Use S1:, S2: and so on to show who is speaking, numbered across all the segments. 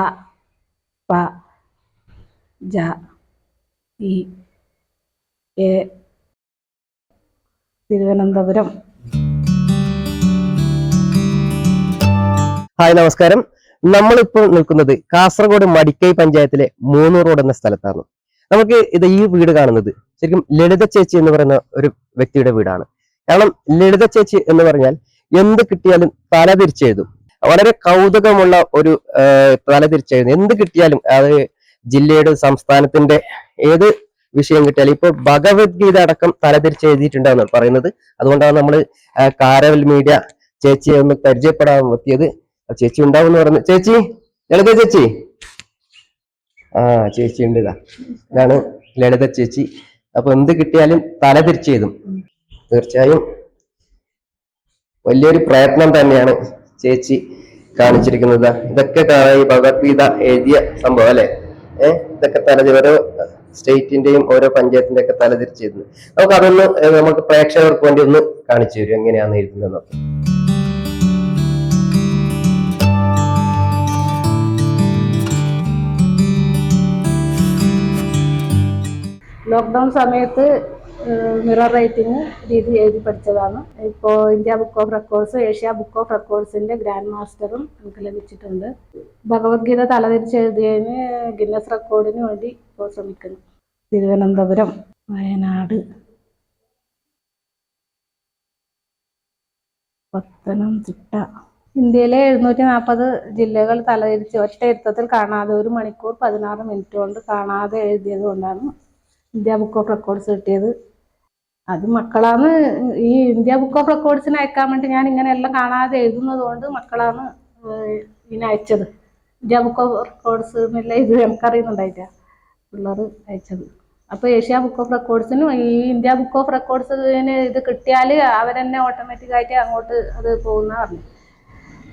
S1: അ പ ജ E A Thiruvananthapuram.
S2: Hi നമസ്കാരം. നമ്മളിപ്പോൾ നിൽക്കുന്നത് കാസർഗോഡ് മടിക്കൈ പഞ്ചായത്തിലെ മൂന്ന് റോഡ് എന്ന സ്ഥലത്താണ്. നമുക്ക് ഇത് ഈ വീട് കാണുന്നത് ശരിക്കും ലളിത ചേച്ചി എന്ന് പറയുന്ന ഒരു വ്യക്തിയുടെ വീടാണ്. കാരണം ലളിത ചേച്ചി എന്ന് പറഞ്ഞാൽ എന്ത് കിട്ടിയാലും തല തിരിച്ചെഴുതും. വളരെ കൗതുകമുള്ള ഒരു തല തിരിച്ചായിരുന്നു. എന്ത് കിട്ടിയാലും അത് ജില്ലയുടെ സംസ്ഥാനത്തിന്റെ ഏത് വിഷയം കിട്ടിയാലും ഇപ്പൊ ഭഗവത്ഗീത അടക്കം തല തിരിച്ചെഴുതിയിട്ടുണ്ടെന്നാണ് പറയുന്നത്. അതുകൊണ്ടാണ് നമ്മൾ കാരവൽ മീഡിയ ചേച്ചിയെ ഒന്ന് പരിചയപ്പെടാൻ എത്തിയത് ചേച്ചി ഉണ്ടാവും പറഞ്ഞു. ചേച്ചി ലളിത ചേച്ചി? ആ ചേച്ചി ഉണ്ട് ഇതാ. ഇതാണ് ലളിത ചേച്ചി. അപ്പൊ എന്ത് കിട്ടിയാലും തല തിരിച്ചെഴുതും തീർച്ചയായും വലിയൊരു പ്രയത്നം തന്നെയാണ് ചേച്ചി കാണിച്ചിരിക്കുന്നത്. ഇതൊക്കെ കാണാൻ ഈ ഭഗവത്ഗീത എഴുതിയ സംഭവം അല്ലെ? ഏഹ് ഇതൊക്കെ തലതി ഓരോ സ്റ്റേറ്റിന്റെയും ഓരോ പഞ്ചായത്തിന്റെ ഒക്കെ തലതിരിച്ചിരുന്നു നമുക്ക് അതൊന്ന് നമുക്ക് പ്രേക്ഷകർക്ക് വേണ്ടി ഒന്ന് കാണിച്ചു തരും എങ്ങനെയാണ് എഴുതുന്നതെന്നൊക്കെ
S1: ലോക്ക്ഡൗൺ സമയത്ത് മിറർ റൈറ്റിംഗ് രീതി എഴുതി പഠിച്ചതാണ്. ഇപ്പോൾ India book of records Asia book of റെക്കോർഡ്സിന്റെ grand മാസ്റ്ററും എനിക്ക് ലഭിച്ചിട്ടുണ്ട്. ഭഗവത്ഗീത തലതിരിച്ച് എഴുതിയതിന് ഗിന്നസ് റെക്കോർഡിന് വേണ്ടി ഇപ്പോൾ ശ്രമിക്കുന്നു. തിരുവനന്തപുരം വയനാട് പത്തനംതിട്ട. ഇന്ത്യയിലെ എഴുന്നൂറ്റി നാൽപ്പത് ജില്ലകൾ തലതിരിച്ച് ഒറ്റ എടുത്തത്തിൽ കാണാതെ ഒരു മണിക്കൂർ പതിനാറ് മിനിറ്റ് കൊണ്ട് കാണാതെ എഴുതിയത് കൊണ്ടാണ് ഇന്ത്യ ബുക്ക് ഓഫ് റെക്കോർഡ്സ് കിട്ടിയത്. അത് മക്കളാന്ന് ഈ ഇന്ത്യ ബുക്ക് ഓഫ് റെക്കോർഡ്സിന് അയക്കാൻ വേണ്ടി ഞാൻ ഇങ്ങനെ എല്ലാം കാണാതെ എഴുതുന്നത് കൊണ്ട് മക്കളാണ് ഇതിനെ അയച്ചത്. ഇന്ത്യ ബുക്ക് ഓഫ് റെക്കോർഡ്സ് എന്നുള്ള ഇത് എനിക്കറിയുന്നുണ്ടായിട്ട പിള്ളേർ അയച്ചത്. അപ്പോൾ ഏഷ്യ ബുക്ക് ഓഫ് റെക്കോർഡ്സിനും ഈ ഇന്ത്യ ബുക്ക് ഓഫ് റെക്കോർഡ്സിന് ഇത് കിട്ടിയാൽ അവരെന്നെ ഓട്ടോമാറ്റിക്കായിട്ട് അങ്ങോട്ട് അത് പോകുന്ന പറഞ്ഞു.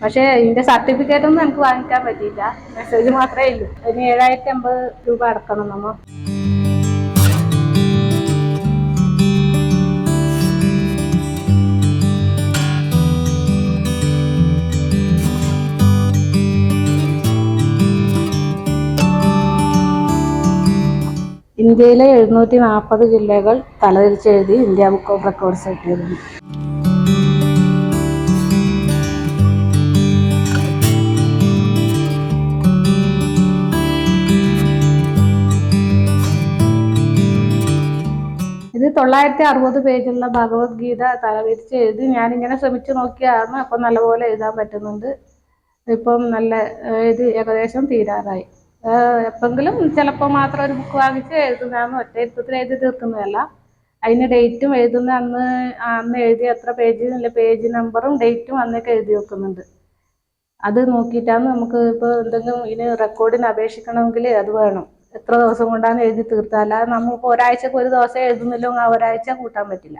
S1: പക്ഷേ ഇതിന്റെ സർട്ടിഫിക്കറ്റ് ഒന്നും എനിക്ക് വാങ്ങിക്കാൻ പറ്റിയില്ല. മെസ്സേജ് മാത്രമേ ഉള്ളൂ. അതിന് ഏഴായിരത്തി അമ്പത് രൂപ അടക്കണം നമ്മൾ ഇന്ത്യയിലെ എഴുന്നൂറ്റി നാൽപ്പത് ജില്ലകൾ തലതിരിച്ചെഴുതി ഇന്ത്യ ബുക്ക് ഓഫ് റെക്കോർഡ്സ് കിട്ടിയതാണ്. ഇത് തൊള്ളായിരത്തി അറുപത് പേജുള്ള ഭഗവത്ഗീത തലതിരിച്ച് എഴുതി ഞാനിങ്ങനെ ശ്രമിച്ചു നോക്കിയാണ് അപ്പം നല്ലപോലെ എഴുതാൻ പറ്റുന്നുണ്ട്. ഇപ്പം നല്ല എഴുതി ഏകദേശം തീരാറായി. എപ്പെങ്കിലും ചിലപ്പോൾ മാത്രം ഒരു ബുക്ക് വാങ്ങിച്ച് എഴുതുന്നതാണ് ഒറ്റ ഇരുത്തത്തിൽ എഴുതി തീർക്കുന്നതല്ല. അതിന് ഡേറ്റും എഴുതുന്ന അന്ന് അന്ന് എഴുതിയ എത്ര പേജ് അല്ലെ പേജ് നമ്പറും ഡേറ്റും അന്നൊക്കെ എഴുതി വെക്കുന്നുണ്ട്. അത് നോക്കിയിട്ടാണ് നമുക്ക് ഇപ്പോൾ എന്തെങ്കിലും ഇതിന് റെക്കോർഡിന് അപേക്ഷിക്കണമെങ്കിൽ അത് വേണം. എത്ര ദിവസം കൊണ്ടാണ് എഴുതി തീർത്താൽ. അല്ലാതെ നമുക്ക് ഒരാഴ്ചക്ക് ഒരു ദിവസം എഴുതുന്നില്ലെങ്കിൽ ആ ഒരാഴ്ച കൂട്ടാൻ പറ്റില്ല.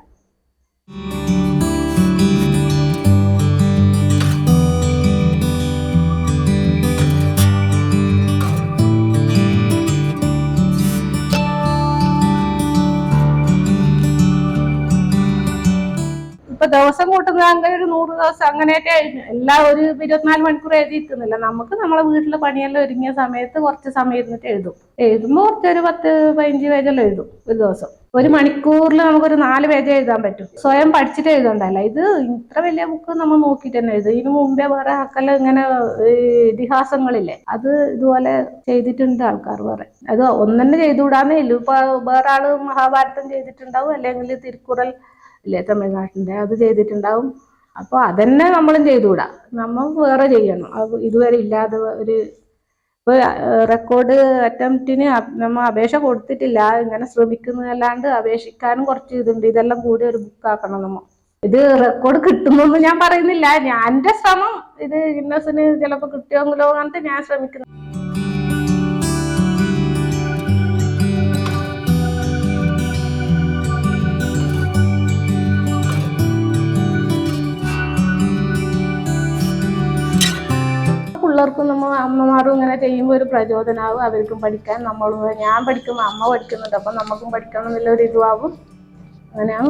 S1: ഇപ്പൊ ദിവസം അങ്ങനെ ഒരു നൂറ് ദിവസം അങ്ങനെയൊക്കെ എല്ലാ ഒരു ഇരുപത്തിനാല് മണിക്കൂർ എഴുതിയിരിക്കുന്നില്ല നമുക്ക് നമ്മളെ വീട്ടിലെ പണിയെല്ലാം ഒരുങ്ങിയ സമയത്ത് കുറച്ച് സമയം ഇരുന്നിട്ട് എഴുതും. എഴുതുമ്പോൾ കുറച്ചൊരു പത്ത് പതിനഞ്ച് പേജെല്ലാം എഴുതും ഒരു ദിവസം. ഒരു മണിക്കൂറിൽ നമുക്കൊരു നാല് പേജ് എഴുതാൻ പറ്റും. സ്വയം പഠിച്ചിട്ട് എഴുതണ്ടല്ല. ഇത് ഇത്ര വലിയ ബുക്ക് നമ്മൾ നോക്കിയിട്ട് തന്നെ എഴുതും. ഇതിനു മുമ്പേ വേറെ ആക്കെല്ലാം ഇങ്ങനെ ഇതിഹാസങ്ങളില്ലേ അത് ഇതുപോലെ ചെയ്തിട്ടുണ്ട് ആൾക്കാർ വേറെ. അത് ഒന്നെന്നെ ചെയ്തുകൂടാന്നേ ഇല്ല. ഇപ്പൊ വേറെ ആൾ മഹാഭാരതം ചെയ്തിട്ടുണ്ടാവും. അല്ലെങ്കിൽ തിരുക്കുറൽ ഇല്ലേ തമിഴ്നാട്ടിന്റെ അത് ചെയ്തിട്ടുണ്ടാവും. അപ്പോൾ അതന്നെ നമ്മളും ചെയ്തുകൂടാ. നമ്മൾ വേറെ ചെയ്യണം. ഇതുവരെ ഇല്ലാതെ ഒരു ഇപ്പോൾ റെക്കോർഡ് അറ്റംപ്റ്റിന് നമ്മൾ അപേക്ഷ കൊടുത്തിട്ടില്ല. ഇങ്ങനെ ശ്രമിക്കുന്നതല്ലാണ്ട് അപേക്ഷിക്കാനും കുറച്ച് ഇതുണ്ട്. ഇതെല്ലാം കൂടി ഒരു ബുക്കാക്കണം നമ്മൾ ഇത് റെക്കോർഡ് കിട്ടുന്നൊന്നും ഞാൻ പറയുന്നില്ല. ഞാൻ എന്റെ ശ്രമം ഇത് ഗിന്നസിന് ചിലപ്പോൾ കിട്ടിയെങ്കിലോ അങ്ങനത്തെ ഞാൻ ശ്രമിക്കുന്നു. പിള്ളേർക്കും നമ്മൾ അമ്മമാരും ഇങ്ങനെ ചെയ്യുമ്പോൾ ഒരു പ്രചോദനമാവും അവർക്കും പഠിക്കാൻ നമ്മളും ഞാൻ പഠിക്കുമ്പോൾ അമ്മ പഠിക്കുന്നുണ്ട്. അപ്പം നമുക്കും പഠിക്കണം എന്നുള്ള ഒരു ഇതുമാവും അങ്ങനെയാണ്